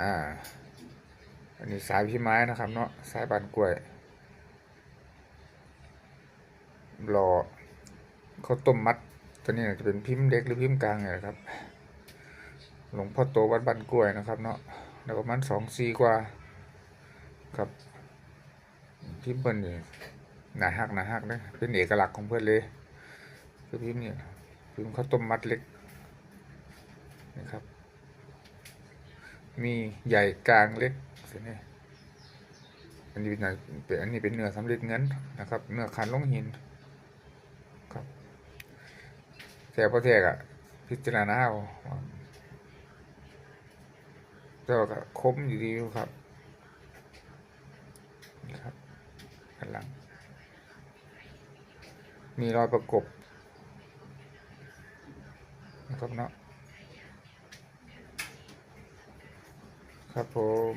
อ่า อันนี้สายพี่ไม้นะครับเนาะ สายบานกล้วยรอข้าวต้มมัด ตัวนี้จะเป็นพิมพ์เล็กหรือพิมพ์กลางเนี่ยนะครับ หลวงพ่อโตวัดบานกล้วยนะครับเนาะแล้วประมาณสองซีกว่า ครับพิมพ์เพิ่นนี่หนาหักหนาหักนะเป็นเอกลักษณ์ของเพื่อนเลยคือพิมพ์เนี่ยพิมพ์ข้าวต้มมัดเล็กนะครับ มีใหญ่กลางเล็กสิเนี่ยอันนี้เป็นเนื้อเป็นอันนี้เป็นเนื้อสำเร็จเงินนะครับ เนื้อคันลงหินครับแต่พอแทกอะพิจารณาเอาวแต่ว่าก็คมอยู่ดีครับนี่ครับข้างหลัง มีรอยประกบนะครับเนาะ ครับผม